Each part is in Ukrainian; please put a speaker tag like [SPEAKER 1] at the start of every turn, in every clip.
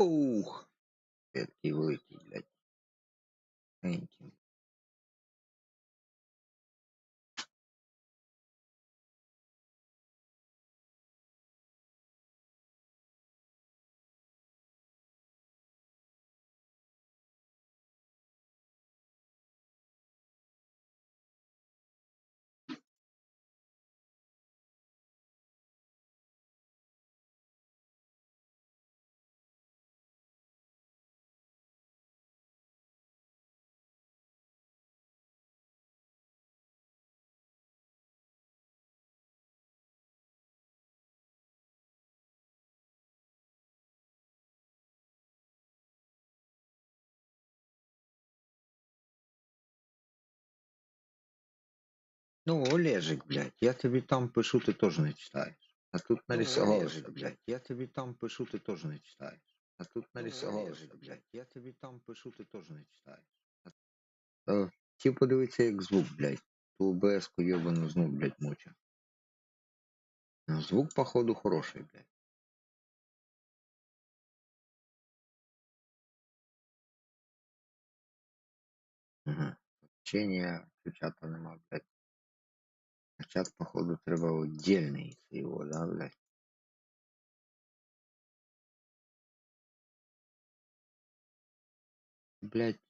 [SPEAKER 1] Ух. Який великий, блядь. Ну, Олежик, блядь, я тобі там пишу, ти теж не читаєш. А тут
[SPEAKER 2] Ну,
[SPEAKER 1] нарисувалося,
[SPEAKER 2] Олежик,
[SPEAKER 1] блядь, я тобі там пишу, ти теж не читаєш. А тут нарисувалося, блядь, я тобі там пишу, ти теж не читаєш. А... Ті подивитися, як звук, блядь. Ту ОБС-ку йобану знов, блядь, моча. Ну, Звук, походу, хороший, блядь. Ага. Общення чата нема, блядь. А походу, треба отдельний з його, да, блядь. Блядь.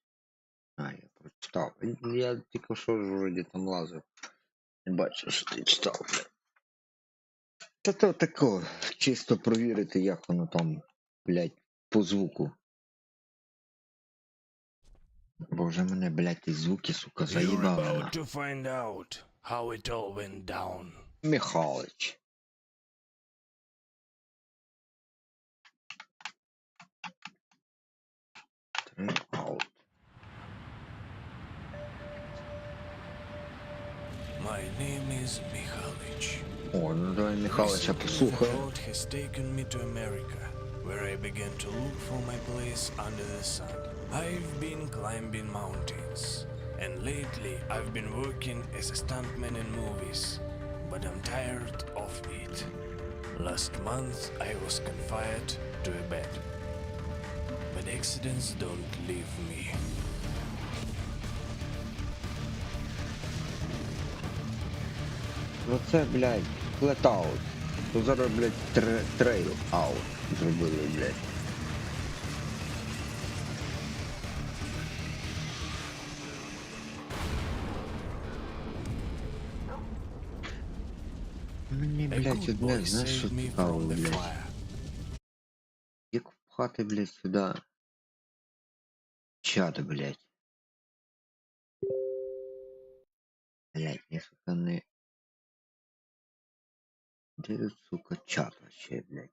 [SPEAKER 1] А, я прочитав. Я тільки що ж вроді там лазив. Не бачив, що ти читав, блядь. Та то тако, чисто провірити, як воно там, блядь, по звуку. Бо вже мене, блядь, ті звуки, сука, заїбали.
[SPEAKER 2] about
[SPEAKER 1] на.
[SPEAKER 2] to find out how it all went down.
[SPEAKER 1] Михалич. Три аут.
[SPEAKER 2] My name is Mikhalic.
[SPEAKER 1] О, ну давай Михалича
[SPEAKER 2] Recently, the
[SPEAKER 1] послухаємо.
[SPEAKER 2] road has taken me to America, where I began to look for my place under the sun. I've been climbing mountains, and lately I've been working as a stuntman in movies, but I'm tired of it. Last month I was confined to a bed, but accidents don't leave me.
[SPEAKER 1] Ну це, блядь, флетаут. То зараз, блядь, тре- трейл аут зробили, блядь. Знаєш, що
[SPEAKER 2] saved me
[SPEAKER 1] цікаво, блядь. Як впхати, блядь, сюди. Чат, блядь. Блядь, я, сука, не... Де тут, сука, чат вообще, блядь?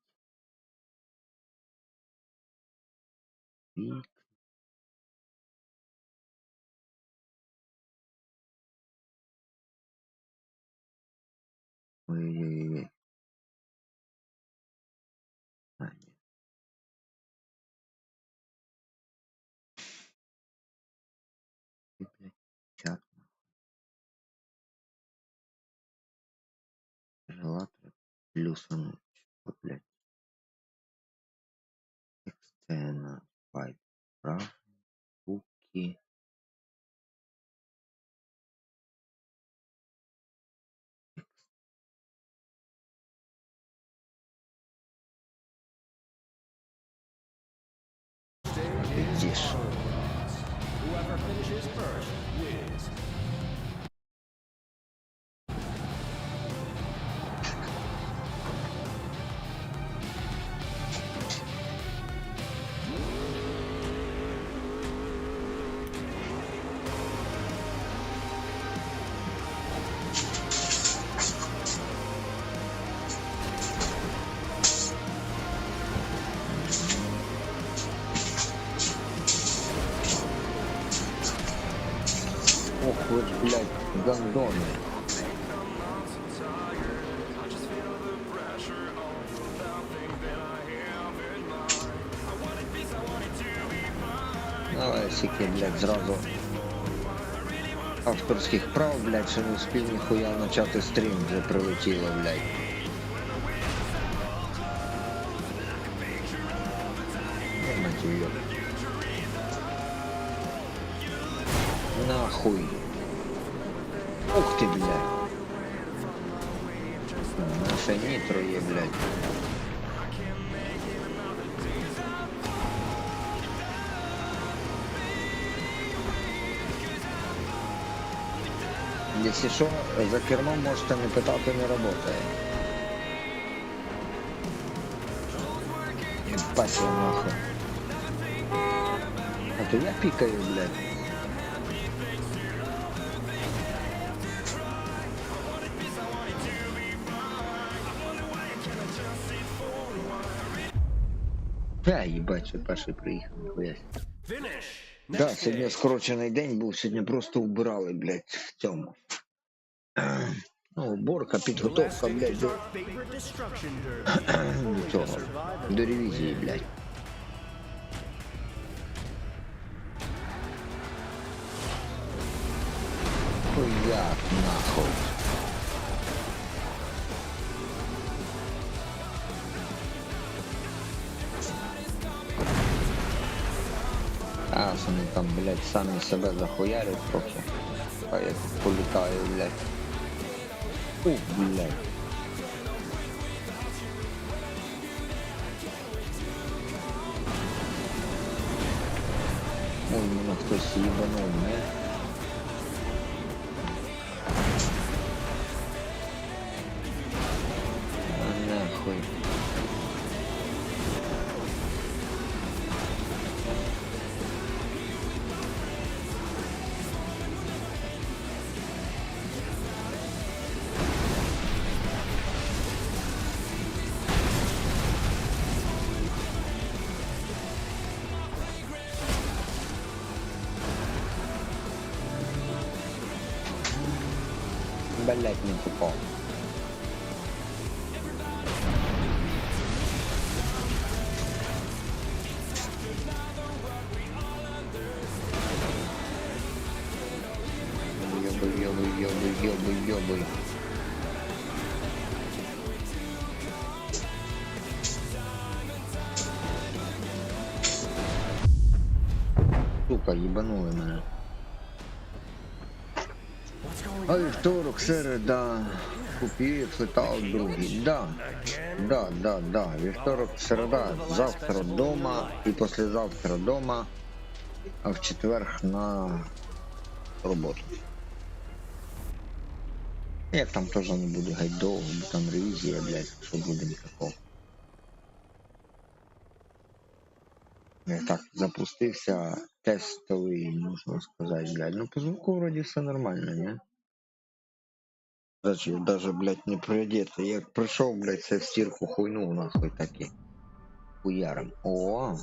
[SPEAKER 1] Вік. Ой-ой-ой. Плюсом, что, блядь. Сцена, файт, прав, буки. Блядь, зразу. Авторських прав, блядь, що не успів ніхуя почати стрім, вже прилетіло, блядь. Нахуй. Ух ты, блядь. Наше нитро є, блядь. Якщо що, за кермом можете не питати, не. Ебать его нахуй. А то я пикаю, блядь. Да, їбать, що перший приїхав, ніхуя. Да, сьогодні скорочений день був, сьогодні просто убирали, блядь, в цьому. Ну, уборка, підготовка, блядь, до, цього. До ревізії, блядь. Хуяк, нахуй. А, вони там, блядь, самі себе захуярять трохи. А я політаю, блядь. Ух, блядь. Ой, мене хтось їбанув, не? блять, не попал. Ёбы, ёбы. Сука,
[SPEAKER 3] ебанула меня.
[SPEAKER 1] А вівторок, середа, купив, слетав другий. Да, да, да, да. Вівторок, середа, завтра дома і післязавтра дома, а в четвер на роботу. Як там теж не буде геть довго, бо там ревізія, блядь, що буде ніякого. Я так запустився тестовий, можна сказати, блядь. Ну по звуку вроді все нормально, не? Кстати, даже, блядь, не приодетый. Я прийшов, блядь, це в стірку хуйнув нахуй таки. Хуяром. О!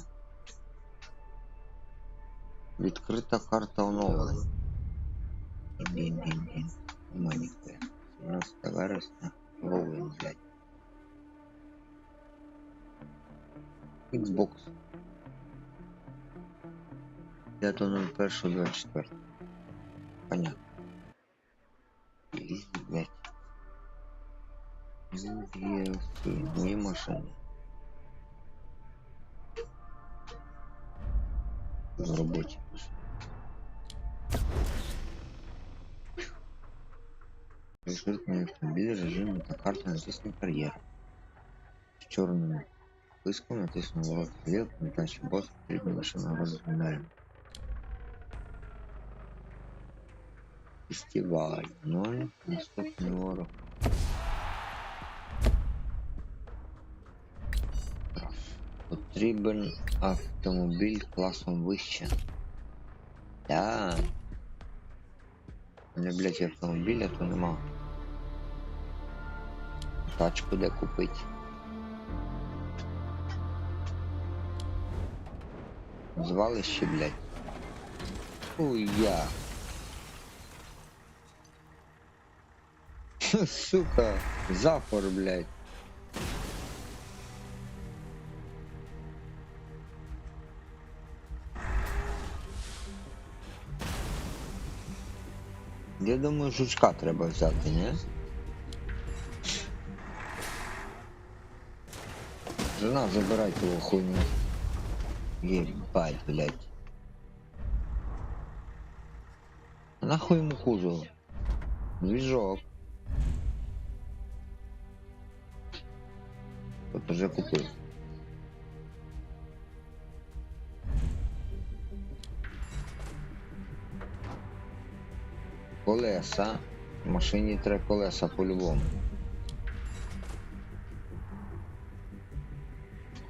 [SPEAKER 1] Відкрита карта оновлень. Дін-дін-дін. Нема ніхуя. 17 вересня. Ловим, блядь. Xbox. 5.01.24. Понятно. Лізь, блядь. Ну, DLC. Мої машини. В роботі. Розкритний автомобіль, режим та карта натисни кар'єр. З чорним списком натисну ворот вперед, пам'ятай, що бос потрібна машина розміняємо. Фестиваль. 0. Наступний ворог. Потрібен автомобіль класом вище. Да. У мене, блядь, автомобіля то нема. Тачку де купити. Звалище, блядь. Хуя. Сука, зафор, блядь. Я думаю, жучка треба взяти, не? Жена, забирай того хуйню. Ебать, блядь. Нахуй ему кузов? Движок. Вот уже купил. Колеса. Машині треба колеса по-любому.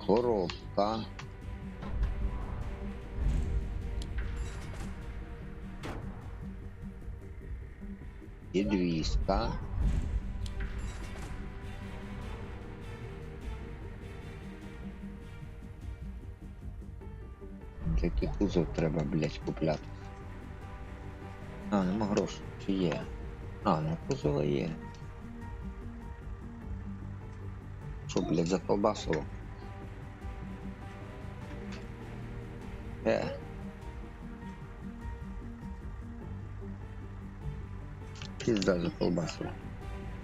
[SPEAKER 1] Коробка. Підвіска. Такий кузов треба, блядь, купляти. А, нема грошей. Чи є? А, ну кузова є. Що, блядь, заколбасило? Е. Пізда заколбасило.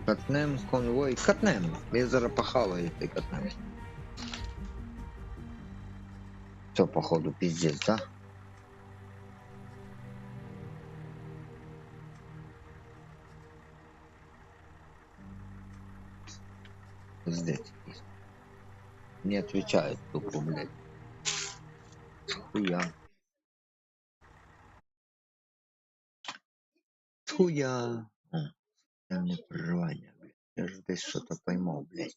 [SPEAKER 1] Катнем конвой. Катнем. Я зараз похаваю ти катнем. Все, походу, пиздец, да? Пиздец. Не отвечает тупо, блядь. Хуя. Хуя. О, не прерывание, блядь. Я же здесь что-то поймал, блядь.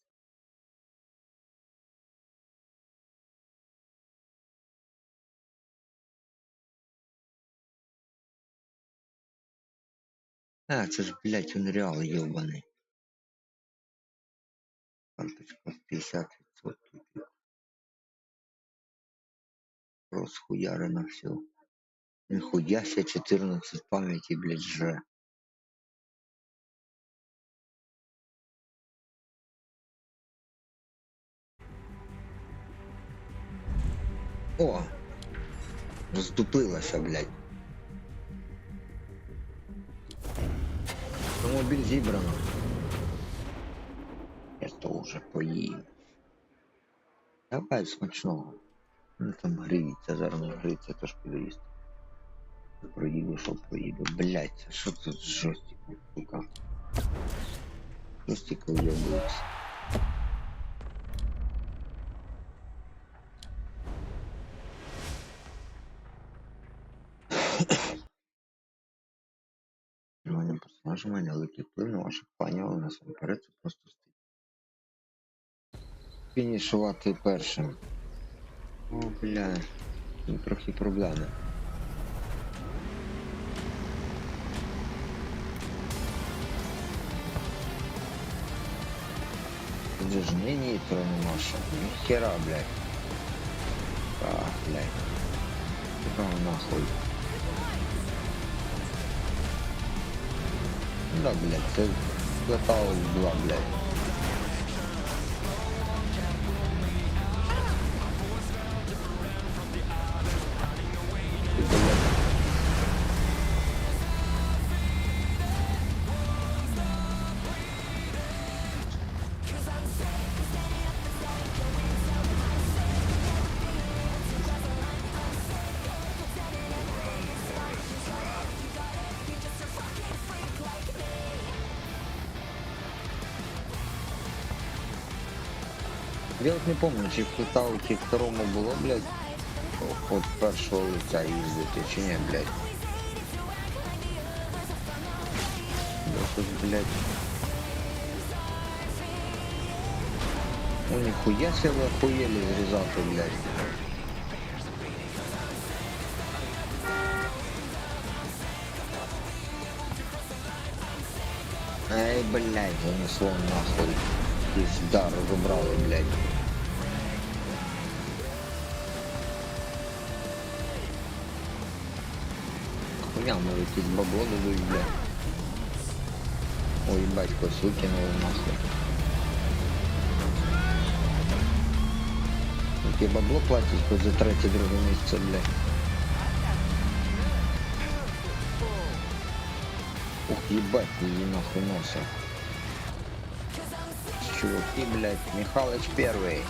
[SPEAKER 1] А, це ж, блядь, унреал ебаный. Карточка 50%. Расхуярено все. Нихуя себе 14 памяти, блядь, жре. О! Роздуплилася, блядь. Автомобіль зібрано. То вже поїм. Давай смачного. Ну там гріється, зараз не гріється, тож піду їсти. Проїду, що поїду. Блять, що тут з жостиком, сука? Жостик уебується. Керування персонажа має великий вплив на ваших панів, але насамперед це просто стиль. Фінішувати першим. О, бля. Тут трохи проблеми. Тут же не нітро нема ще. Ніхера, блядь. А, блядь. Куда нахуй? Да, блядь, це Metal 2, блядь. Я от не помню, чи в Хитауті второму було, блядь, от першого лиця їздити, чи ні, блядь. Я тут, блядь. Ну ніхуя себе охуєли зрізати, блядь. Ай, блядь, занесло нахуй. Пизда, разобрали, блядь. Хуя, мы якісь бабло дадуть, блядь. Ой, батько, сукиного нахуй. Яке бабло платять хоч за третє друге місце, блядь. Ух, ебать, иди нахуй носа. Чуваки, блядь, Михалыч первый.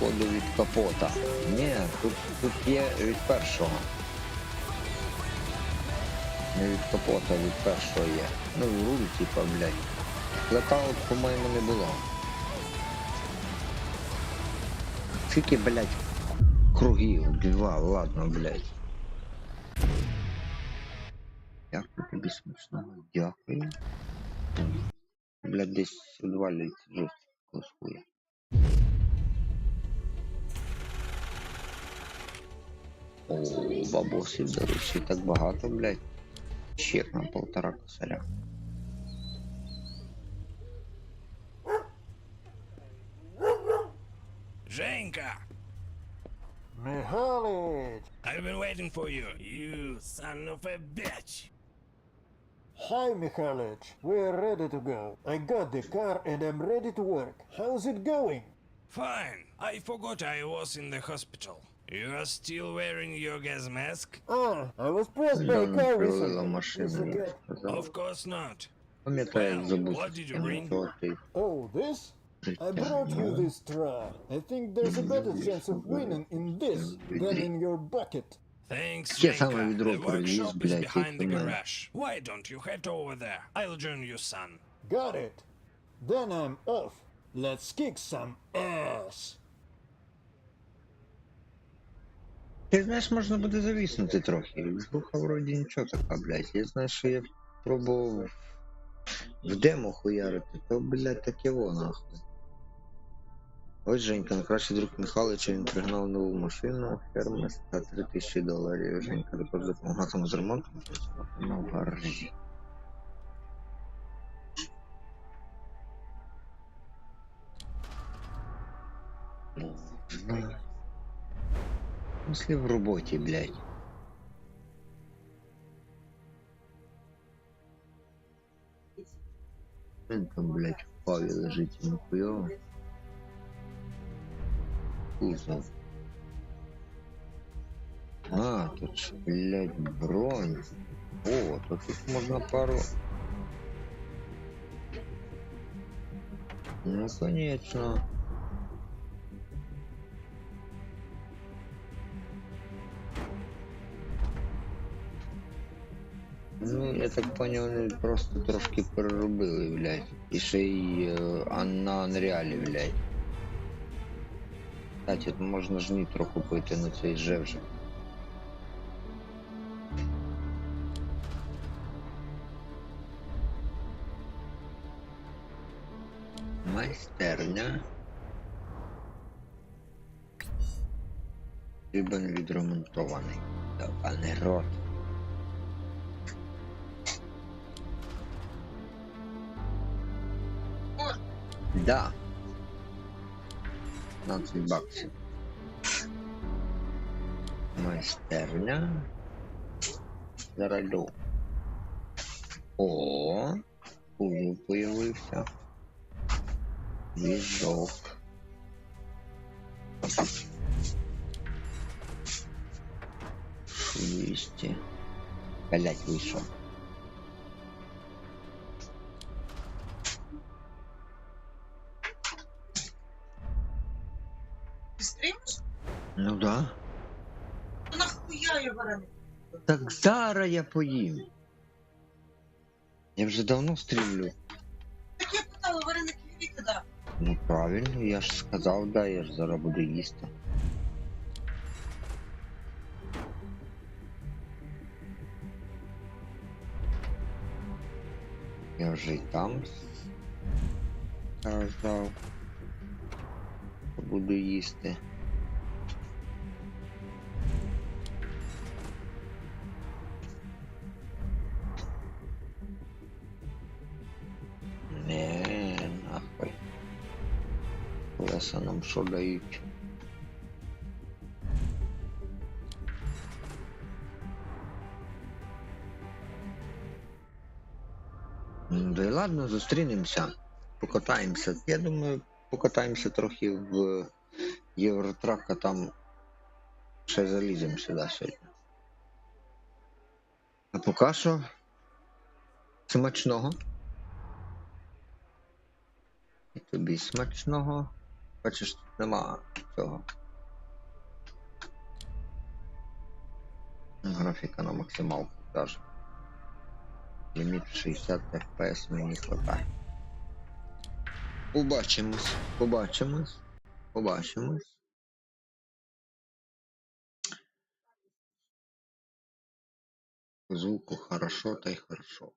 [SPEAKER 1] Походу від капота. Ні, тут, тут є від першого. Не від капота, від першого є. Ну, руль, типа, блядь. Летаут, по-моєму, не було. Скільки, блядь, кругів, два, ладно, блядь. Дякую тобі смачного, дякую. Блядь, десь відвалюється жорстко з О, бабосів даруть ще так багато, блядь. Чек на полтора косаря.
[SPEAKER 2] Женьka!
[SPEAKER 3] Михалыч!
[SPEAKER 2] I've been waiting for you, you son of a bitch!
[SPEAKER 3] Hi, Mihалыч. We're ready to go. I got the car and I'm ready to work. How's it going?
[SPEAKER 2] Fine. I forgot I was in the hospital. You are still wearing your gas mask?
[SPEAKER 3] Ah, I was pressed by a
[SPEAKER 1] Недавно
[SPEAKER 3] car
[SPEAKER 1] привела
[SPEAKER 3] recently. It's
[SPEAKER 1] машину, я
[SPEAKER 3] okay.
[SPEAKER 1] сказав.
[SPEAKER 2] Of course not.
[SPEAKER 1] Пам'ятаю, як
[SPEAKER 2] Well,
[SPEAKER 1] забув
[SPEAKER 2] what did you
[SPEAKER 1] систему
[SPEAKER 2] bring?
[SPEAKER 1] чорти.
[SPEAKER 3] Oh, this? I
[SPEAKER 1] Життя.
[SPEAKER 3] brought you this try. I think there's a better chance of winning in this than in your bucket.
[SPEAKER 2] Thanks,
[SPEAKER 1] Я саме
[SPEAKER 2] Женьka.
[SPEAKER 1] відро
[SPEAKER 2] The
[SPEAKER 1] привіз,
[SPEAKER 2] workshop is
[SPEAKER 1] блядь,
[SPEAKER 2] behind the
[SPEAKER 1] і мене.
[SPEAKER 2] garage. Why don't you head over there? I'll join you, son.
[SPEAKER 3] Got it. Then I'm off. Let's kick some ass.
[SPEAKER 1] Ти знаєш, можна буде завіснути трохи. Звука вроді нічого така, блядь. Я знаю, що я пробував в демо хуярити, то, блядь, таке нахуй. Ось Женька, найкращий друг Михайловича, він пригнав нову машину, ферма за 3000 доларів. Женька також допомагав з ремонтом, на гаражі. Можна. Если в роботі, блядь. Він там, блядь, в паві лежить йому хуйово. Кузов. А, тут ж, блядь, бронь. О, то тут можна пару. Ну, конечно. Так поняв, вони просто трошки переробили, блядь. І ще й е, на Unreal, блядь. Кстати, можна ж нітро купити на цей же вже. Майстерня. Рибан відремонтований. Та не рот. Да. 15 баксів. Майстерня. Зарайду. О, кузов появився. Візок. Двісті. Блять, вийшов. Ну да.
[SPEAKER 4] Ну нахуя я вареник?
[SPEAKER 1] Так зараз я поїм. Я вже давно стрілю.
[SPEAKER 4] Так я питала, вареники віки, да.
[SPEAKER 1] Ну правильно, я ж сказав, да, я ж зараз буду їсти. Я вже й там сказав, що буду їсти. Що дають? Да й ладно, зустрінемося. Покатаємося. Я думаю, покатаємося трохи в Євротрак, а там ще заліземо сюди сьогодні. А поки що смачного. І тобі смачного. Бачиш, нема цього. Графіка на максималку даже. Ліміт 60 FPS мені хватає. Побачимось, побачимось, побачимось. Звуку хорошо, та й хорошо.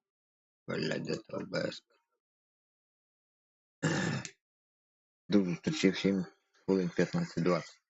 [SPEAKER 1] Блядь, это ОБС. До зустрічі всім хвилин 15-20.